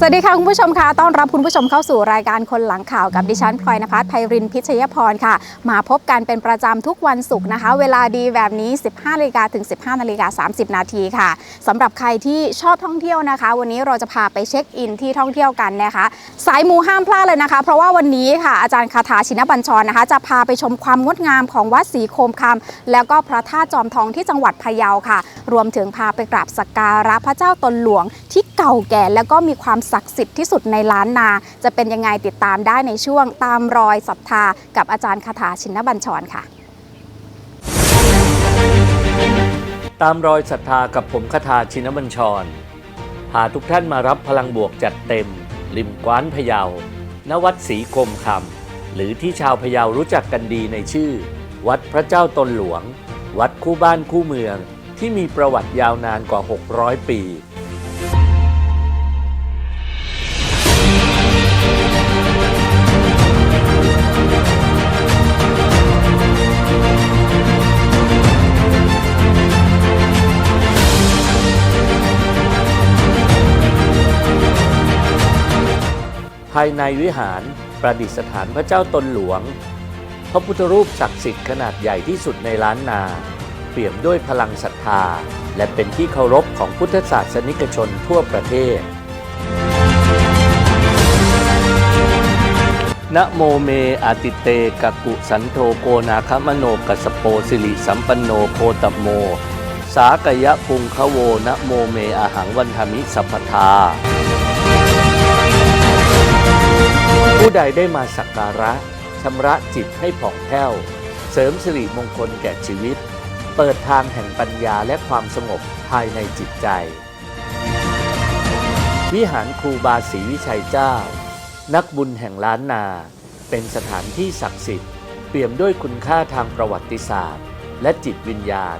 สวัสดีค่ะคุณผู้ชมค่ะต้อนรับคุณผู้ชมเข้าสู่รายการคนหลังข่าวกับดิฉันพลอยนภัสไพรินพิชยพรค่ะ มาพบกันเป็นประจำทุกวันศุกร์นะคะ เวลาดีแบบนี้ 15นาฬิกาถึง 15นาฬิกา30 นาทีค่ะสำหรับใครที่ชอบท่องเที่ยวนะคะ วันนี้เราจะพาไปเช็คอินที่ท่องเที่ยวกันนะคะ สายมูห้ามพลาดเลยนะคะ เพราะว่าวันนี้ค่ะอาจารย์คาถาชินบัญชรนะคะ จะพาไปชมความงดงามของวัดศรีโคมคำแล้วก็พระธาตุจอมทองที่จังหวัดพะเยาค่ะ รวมถึงพาไปกราบสักการะพระเจ้าตนหลวงที่เก่าแก่แล้วก็มีความศักดิ์สิทธิ์ที่สุดในล้านนา จะเป็นยังไงติดตามได้ในช่วงตามรอยศรัทธากับอาจารย์คาถาชินบัญชรค่ะ ตามรอยศรัทธากับผมคทาชินบัญชรพาทุกท่านมารับพลังบวกจัดเต็ม ริมกว้านพะเยา ณวัดศรีกรมคำหรือที่ชาวพะเยารู้จักกันดีในชื่อ วัดพระเจ้าตนหลวง วัดคู่บ้านคู่เมืองที่มีประวัติยาวนานกว่า 600 ปี ภายในวิหารประดิษฐานพระเจ้าตนหลวง พระพุทธรูปศักดิ์สิทธิ์ขนาดใหญ่ที่สุดในล้านนา เปี่ยมด้วยพลังศรัทธา และเป็นที่เคารพของพุทธศาสนิกชนทั่วประเทศนะโมเมอาติเตกะกุสันโธโกนาคมโนกัสโปสิริสัมปันโนโคตโม สากยะปุงคโวนะโมเมอาหังวันธมิสัพพทา ผู้ใดได้มาสักการะชำระจิตให้ผ่องแผ้ว เสริมสิริมงคลแก่ชีวิต เปิดทางแห่งปัญญาและความสงบภายในจิตใจ วิหารครูบาศรีวิชัยเจ้า นักบุญแห่งล้านนา เป็นสถานที่ศักดิ์สิทธิ์เปี่ยมด้วยคุณค่าทางประวัติศาสตร์ และจิตวิญญาณ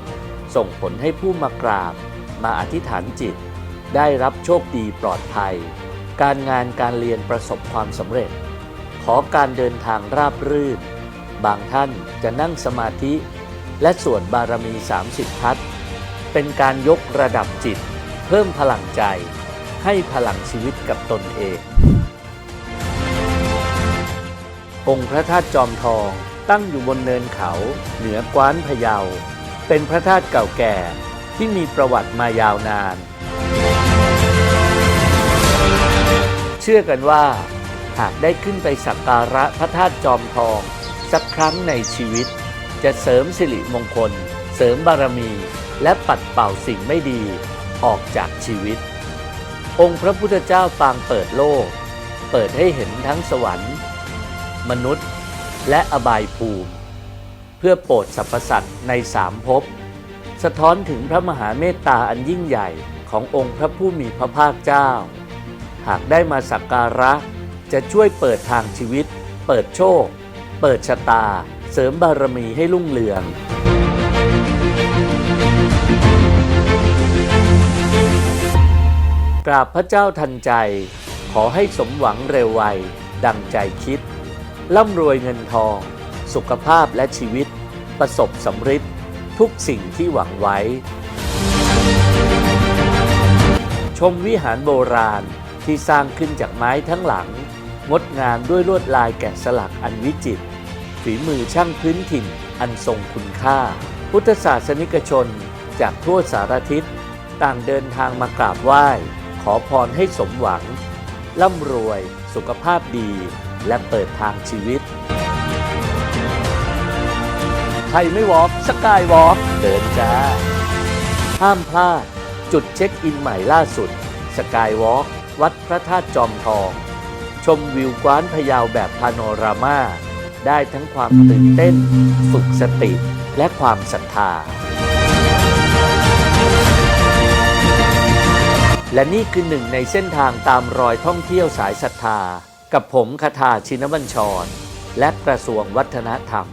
ส่งผลให้ผู้มากราบ มาอธิษฐานจิต ได้รับโชคดีปลอดภัย การงานการเรียนประสบความสำเร็จ ขอการเดินทางราบรื่น บางท่านจะนั่งสมาธิ และสวดบารมี 30 ทัศเป็นการยกระดับจิต เพิ่มพลังใจ ให้พลังชีวิตกับตนเอง องค์พระธาตุจอมทองตั้งอยู่บนเนินเขาเหนือกว้านพะเยา เป็นพระธาตุเก่าแก่ที่มีประวัติมายาวนาน เชื่อกันว่า หากได้ขึ้นไปสักการะพระธาตุจอมทอง สักครั้งในชีวิต จะเสริมสิริมงคล เสริมบารมี และปัดเป่าสิ่งไม่ดีออกจากชีวิต องค์พระพุทธเจ้าปางเปิดโลก เปิดให้เห็นทั้งสวรรค์ มนุษย์ และอบายภูมิ เพื่อโปรดสรรพสัตว์ในสามภพสะท้อนถึงพระมหาเมตตาอันยิ่งใหญ่ขององค์พระผู้มีพระภาคเจ้า หากได้มาสักการะ จะช่วยเปิดทางชีวิต เปิดโชค เปิดชะตา เสริมบารมีให้รุ่งเรือง กราบพระเจ้าทันใจ ขอให้สมหวังเร็วไว ดังใจคิด ร่ำรวยเงินทอง สุขภาพและชีวิต ประสบสำฤทธิ์ทุกสิ่งที่หวังไว้ ชมวิหารโบราณที่สร้างขึ้นจากไม้ทั้งหลัง งดงามด้วยลวดลายแกะสลักอันวิจิตรฝีมือช่างพื้นถิ่นอันทรงคุณค่า พุทธศาสนิกชนจากทั่วสารทิศต่างเดินทางมากราบไหว้ ขอพรให้สมหวัง ร่ำรวย สุขภาพดี และเปิดทางชีวิตใครไม่วอล์กสกายวอล์กเดินจ้า ห้ามพลาด จุดเช็คอินใหม่ล่าสุด สกายวอล์กวัดพระธาตุจอมทอง ชมวิวกว้านพะเยาแบบพาโนรามา ได้ทั้งความตื่นเต้นฝึกสติและความศรัทธา และนี่คือหนึ่งในเส้นทางตามรอยท่องเที่ยวสายศรัทธา กับผมคาถาชินบัญชร และกระทรวงวัฒนธรรม